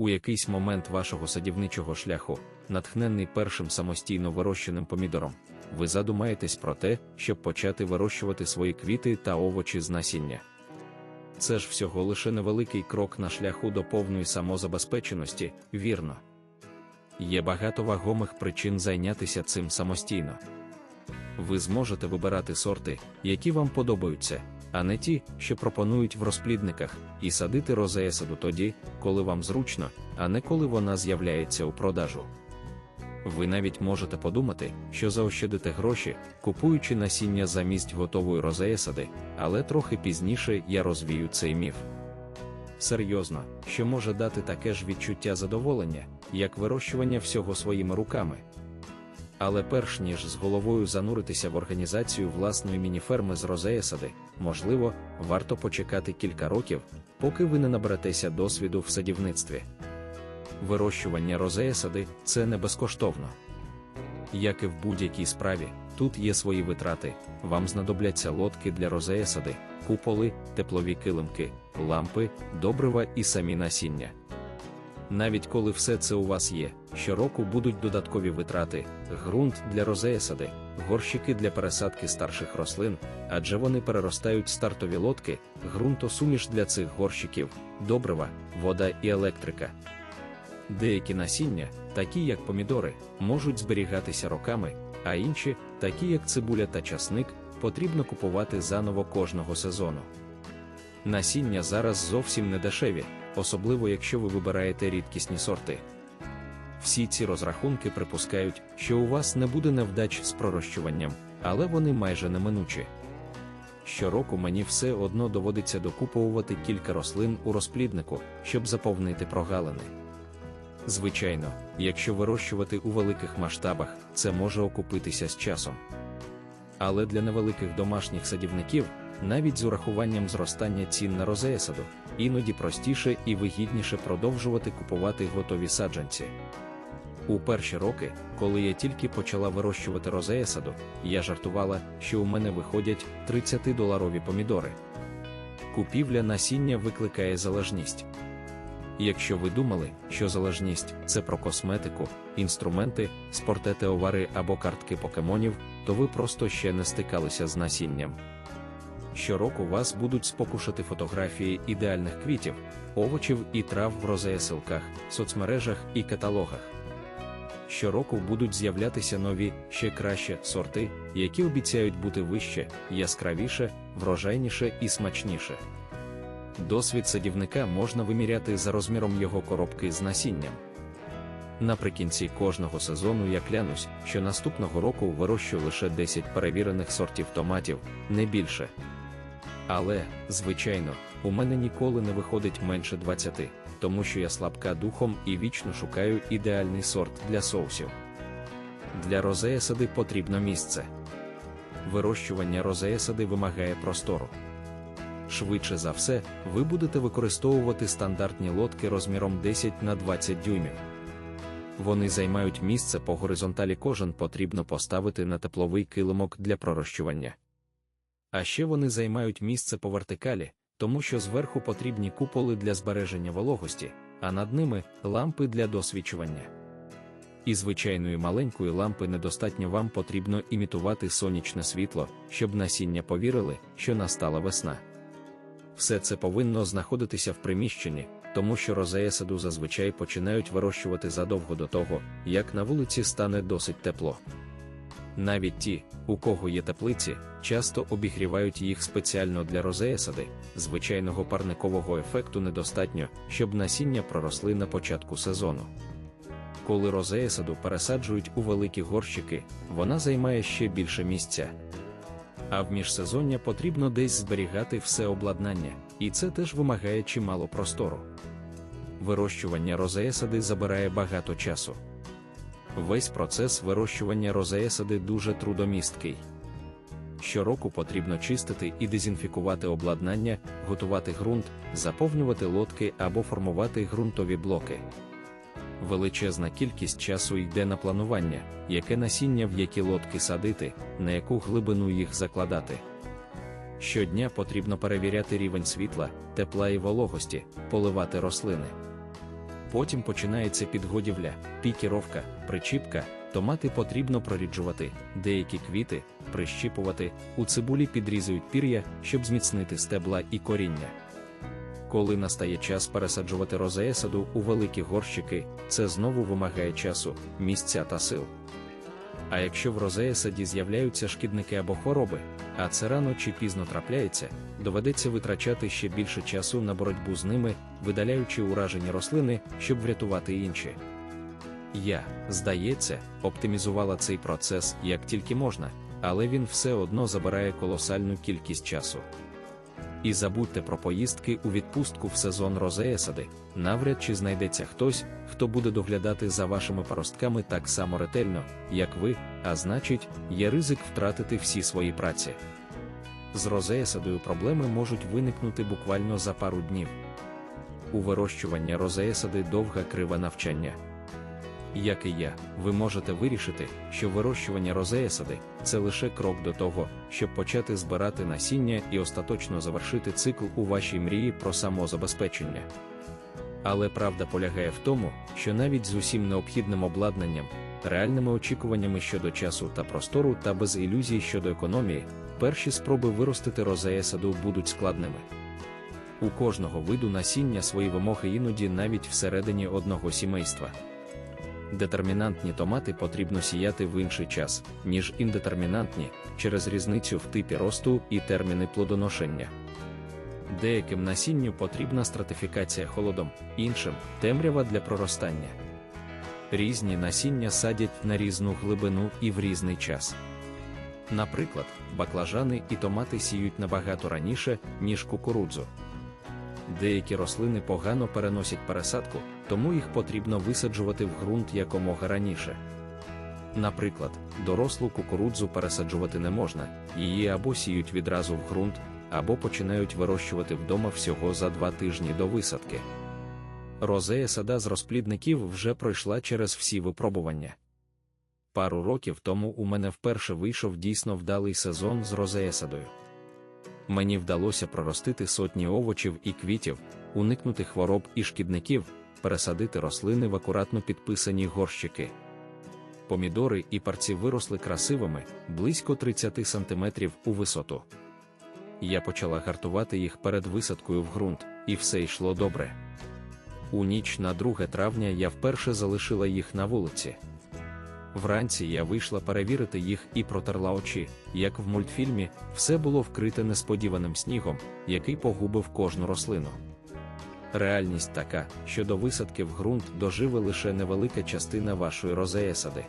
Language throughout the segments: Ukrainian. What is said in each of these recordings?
У якийсь момент вашого садівничого шляху, натхнений першим самостійно вирощеним помідором, ви задумаєтесь про те, щоб почати вирощувати свої квіти та овочі з насіння. Це ж всього лише невеликий крок на шляху до повної самозабезпеченості, вірно. Є багато вагомих причин зайнятися цим самостійно. Ви зможете вибирати сорти, які вам подобаються, а не ті, що пропонують в розплідниках, і садити розеесаду тоді, коли вам зручно, а не коли вона з'являється у продажу. Ви навіть можете подумати, що заощадите гроші, купуючи насіння замість готової розеясади, але трохи пізніше я розвію цей міф. Серйозно, що може дати таке ж відчуття задоволення, як вирощування всього своїми руками. Але перш ніж з головою зануритися в організацію власної мініферми з розеясади, можливо, варто почекати кілька років, поки ви не наберетеся досвіду в садівництві. Вирощування розеясади це не безкоштовно. Як і в будь-якій справі, тут є свої витрати, вам знадобляться лодки для розеясади, куполи, теплові килимки, лампи, добрива і самі насіння. Навіть коли все це у вас є, щороку будуть додаткові витрати, ґрунт для розеясади, горщики для пересадки старших рослин, адже вони переростають стартові лодки, ґрунтосуміш для цих горщиків, добрива, вода і електрика. Деякі насіння, такі як помідори, можуть зберігатися роками, а інші, такі як цибуля та часник, потрібно купувати заново кожного сезону. Насіння зараз зовсім не дешеві, особливо якщо ви вибираєте рідкісні сорти. Всі ці розрахунки припускають, що у вас не буде невдач з пророщуванням, але вони майже неминучі. Щороку мені все одно доводиться докуповувати кілька рослин у розпліднику, щоб заповнити прогалини. Звичайно, якщо вирощувати у великих масштабах, це може окупитися з часом. Але для невеликих домашніх садівників, навіть з урахуванням зростання цін на розеясаду, іноді простіше і вигідніше продовжувати купувати готові саджанці. У перші роки, коли я тільки почала вирощувати розеясаду, я жартувала, що у мене виходять 30-доларові помідори. Купівля насіння викликає залежність. Якщо ви думали, що залежність це про косметику, інструменти, спортетеовари або картки покемонів, то ви просто ще не стикалися з насінням. Щороку вас будуть спокушати фотографії ідеальних квітів, овочів і трав в розеясилках, соцмережах і каталогах. Щороку будуть з'являтися нові, ще краще сорти, які обіцяють бути вище, яскравіше, врожайніше і смачніше. Досвід садівника можна виміряти за розміром його коробки з насінням. Наприкінці кожного сезону я клянусь, що наступного року вирощую лише 10 перевірених сортів томатів, не більше. Але, звичайно, у мене ніколи не виходить менше 20, тому що я слабка духом і вічно шукаю ідеальний сорт для соусів. Для розеясади потрібно місце. Вирощування розеясади вимагає простору. Швидше за все, ви будете використовувати стандартні лодки розміром 10 на 20 дюймів. Вони займають місце по горизонталі кожен потрібно поставити на тепловий килимок для пророщування. А ще вони займають місце по вертикалі, тому що зверху потрібні куполи для збереження вологості, а над ними лампи для досвічування. І звичайної маленької лампи недостатньо вам потрібно імітувати сонячне світло, щоб насіння повірили, що настала весна. Все це повинно знаходитися в приміщенні, тому що розея саду зазвичай починають вирощувати задовго до того, як на вулиці стане досить тепло. Навіть ті, у кого є теплиці, часто обігрівають їх спеціально для розеясади, звичайного парникового ефекту недостатньо, щоб насіння проросли на початку сезону. Коли розеясаду пересаджують у великі горщики, вона займає ще більше місця. А в міжсезоння потрібно десь зберігати все обладнання, і це теж вимагає чимало простору. Вирощування розеясади забирає багато часу. Весь процес вирощування розеясади дуже трудомісткий. Щороку потрібно чистити і дезінфікувати обладнання, готувати ґрунт, заповнювати лодки або формувати ґрунтові блоки. Величезна кількість часу йде на планування, яке насіння в які лодки садити, на яку глибину їх закладати. Щодня потрібно перевіряти рівень світла, тепла і вологості, поливати рослини. Потім починається підгодівля, пікіровка, причіпка, томати потрібно проріджувати, деякі квіти прищіпувати, у цибулі підрізують пір'я, щоб зміцнити стебла і коріння. Коли настає час пересаджувати розеесаду у великі горщики, це знову вимагає часу, місця та сил. А якщо в розеесаді з'являються шкідники або хвороби, а це рано чи пізно трапляється, доведеться витрачати ще більше часу на боротьбу з ними, видаляючи уражені рослини, щоб врятувати інші. Я, здається, оптимізувала цей процес як тільки можна, але він все одно забирає колосальну кількість часу. І забудьте про поїздки у відпустку в сезон розеесади, навряд чи знайдеться хтось, хто буде доглядати за вашими паростками так само ретельно, як ви, а значить, є ризик втратити всі свої праці. З розеесадою проблеми можуть виникнути буквально за пару днів. У вирощуванні розеесади довга крива навчання. Як і я, ви можете вирішити, що вирощування розеесади це лише крок до того, щоб почати збирати насіння і остаточно завершити цикл у вашій мрії про самозабезпечення. Але правда полягає в тому, що навіть з усім необхідним обладнанням, реальними очікуваннями щодо часу та простору та без ілюзій щодо економії, перші спроби виростити розеесаду будуть складними. У кожного виду насіння свої вимоги іноді навіть всередині одного сімейства. Детермінантні томати потрібно сіяти в інший час, ніж індетермінантні, через різницю в типі росту і терміни плодоношення. Деяким насінню потрібна стратифікація холодом, іншим темрява для проростання. Різні насіння садять на різну глибину і в різний час. Наприклад, баклажани і томати сіють набагато раніше, ніж кукурудзу. Деякі рослини погано переносять пересадку, тому їх потрібно висаджувати в ґрунт якомога раніше. Наприклад, дорослу кукурудзу пересаджувати не можна, її або сіють відразу в ґрунт, або починають вирощувати вдома всього за два тижні до висадки. Розея сада з розплідників вже пройшла через всі випробування. Пару років тому у мене вперше вийшов дійсно вдалий сезон з розеесадою. Мені вдалося проростити сотні овочів і квітів, уникнути хвороб і шкідників, пересадити рослини в акуратно підписані горщики. Помідори і парці виросли красивими, близько 30 см у висоту. Я почала гартувати їх перед висадкою в ґрунт, і все йшло добре. У ніч на 2 травня я вперше залишила їх на вулиці. Вранці я вийшла перевірити їх і протерла очі, як в мультфільмі, все було вкрите несподіваним снігом, який погубив кожну рослину. Реальність така, що до висадки в ґрунт доживе лише невелика частина вашої розеесади.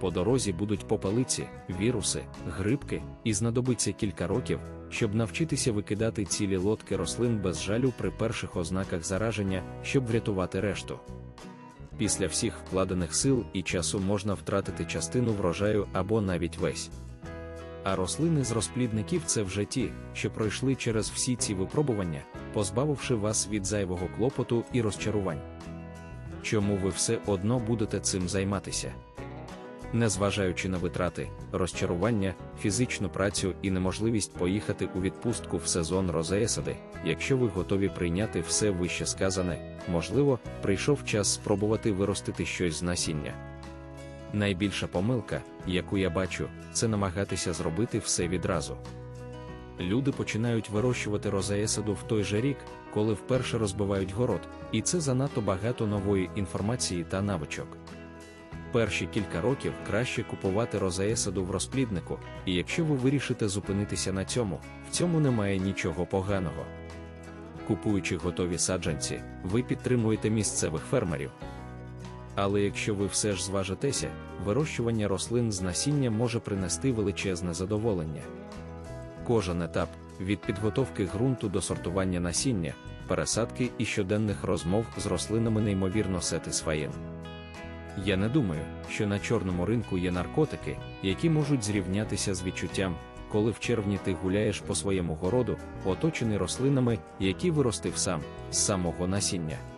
По дорозі будуть попелиці, віруси, грибки, і знадобиться кілька років, щоб навчитися викидати цілі лодки рослин без жалю при перших ознаках зараження, щоб врятувати решту. Після всіх вкладених сил і часу можна втратити частину врожаю або навіть весь. А рослини з розплідників це вже ті, що пройшли через всі ці випробування, позбавивши вас від зайвого клопоту і розчарувань. Чому ви все одно будете цим займатися? Незважаючи на витрати, розчарування, фізичну працю і неможливість поїхати у відпустку в сезон розеесади, якщо ви готові прийняти все вище сказане, можливо, прийшов час спробувати виростити щось з насіння. Найбільша помилка, яку я бачу, це намагатися зробити все відразу. Люди починають вирощувати розеесаду в той же рік, коли вперше розбивають город, і це занадто багато нової інформації та навичок. Перші кілька років краще купувати розеесаду в розпліднику, і якщо ви вирішите зупинитися на цьому, в цьому немає нічого поганого. Купуючи готові саджанці, ви підтримуєте місцевих фермерів. Але якщо ви все ж зважитеся, вирощування рослин з насіння може принести величезне задоволення. Кожен етап від підготовки ґрунту до сортування насіння, пересадки і щоденних розмов з рослинами неймовірно сетисфаєн. Я не думаю, що на чорному ринку є наркотики, які можуть зрівнятися з відчуттям, коли в червні ти гуляєш по своєму городу, оточений рослинами, які виростив сам з самого насіння.